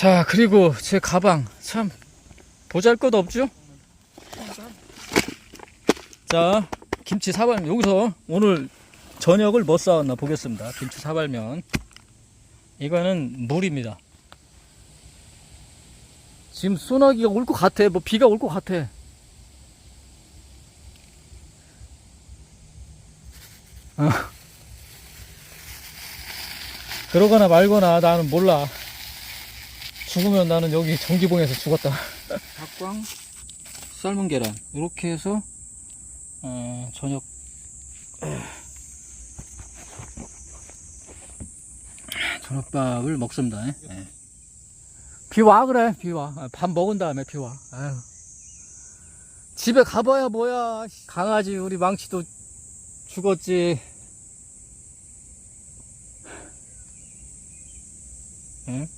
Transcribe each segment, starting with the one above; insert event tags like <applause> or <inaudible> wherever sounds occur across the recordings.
자, 그리고 제 가방. 참, 보잘 것 없죠? 자, 김치 사발면. 여기서 오늘 저녁을 뭐 싸왔나 보겠습니다. 김치 사발면. 이거는 물입니다. 지금 소나기가 올 것 같아. 뭐 비가 올 것 같아. 어. 그러거나 말거나 나는 몰라. 죽으면 나는 여기 전기봉에서 죽었다. <laughs> 닭광, 삶은 계란 이렇게 해서 어, 저녁 <clears throat> 저녁밥을 먹습니다. 예. 비와 그래 비와 아, 밥 먹은 다음에 비와. 집에 가봐야 뭐야 강아지 우리 망치도 죽었지. 응?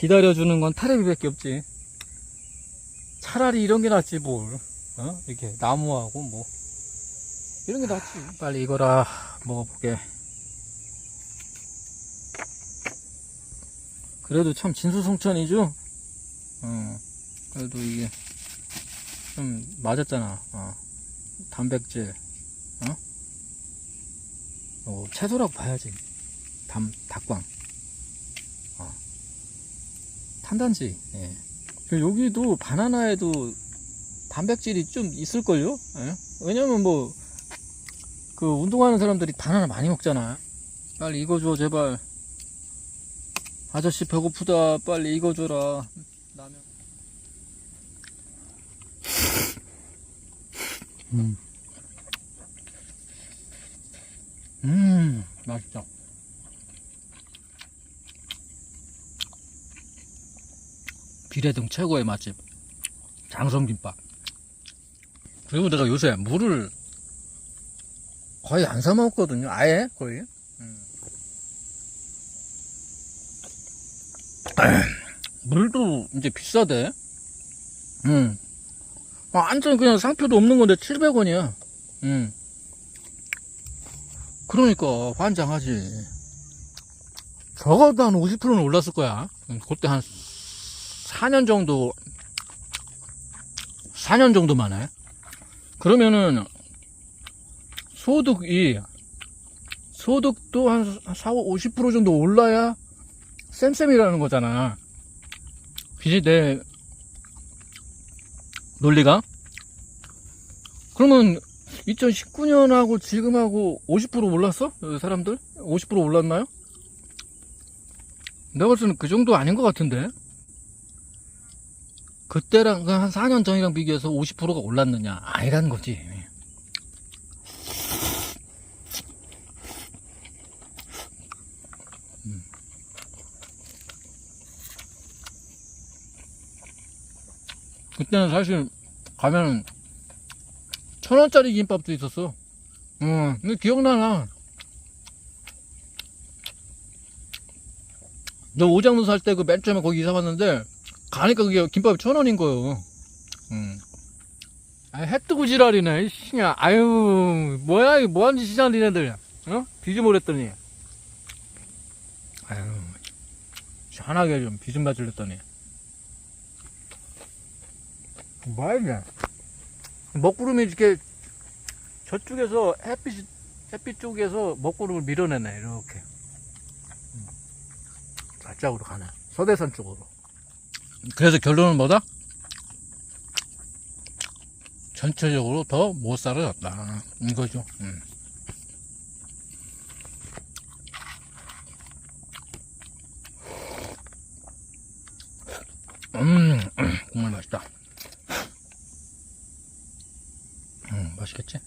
기다려주는 건 타레비밖에 없지. 차라리 이런 게 낫지 뭘. 어? 이렇게 나무하고 뭐 이런 게 낫지. 빨리 이거라 먹어볼게. 그래도 참 진수성찬이죠. 어. 그래도 이게 좀 맞았잖아. 어. 단백질. 어? 어, 채소라고 봐야지. 담 닭광. 탄단지. 예. 그 여기도 바나나에도 단백질이 좀 있을걸요? 예? 왜냐면 뭐, 그 운동하는 사람들이 바나나 많이 먹잖아. 빨리 이거 줘, 제발. 아저씨 배고프다. 빨리 이거 줘라. 라면. 음. 음, 맛있다. 비례등 최고의 맛집. 장성김밥. 그리고 내가 요새 물을 거의 안 사 먹거든요. 아예 거의. 음. 물도 이제 비싸대. 음. 아, 완전 그냥 상표도 없는 건데 700원이야. 음. 그러니까 환장하지. 적어도 한 50%는 올랐을 거야. 음, 그때 한 4년 정도 4년 정도만 해. 그러면은 소득이 소득도 한 4, 50% 정도 올라야 쌤쌤이라는 거잖아. 그지 내 논리가? 그러면 2019년하고 지금하고 50% 올랐어? 사람들? 50% 올랐나요? 내가 봤을 때는 그 정도 아닌 것 같은데? 그때랑 그한 4년 전이랑 비교해서 50%가 올랐느냐? 아니라는 거지 음. 그때는 사실 가면은 천 원짜리 김밥도 있었어. 응 근데 기억나나? 너 오장로 살때 그 맨 처음에 거기 이사 왔는데 가니까 그게 김밥이 천 원인 거요. 응. 아, 해 뜨고 지랄이네, 씨냐. 아유, 뭐야, 이거 뭐하는 짓이냐, 니네들. 어? 뒤집어랬더니. 아유, 시원하게 좀 비좀 맞으랬더니. 뭐야, 이게. 먹구름이 이렇게 저쪽에서 햇빛, 햇빛 쪽에서 먹구름을 밀어내네, 이렇게. 좌쪽으로 가네. 서대산 쪽으로. 그래서 결론은 뭐다? 전체적으로 더 못 살아졌다. 이거죠. 음. 음, 음, 정말 맛있다. 음, 맛있겠지?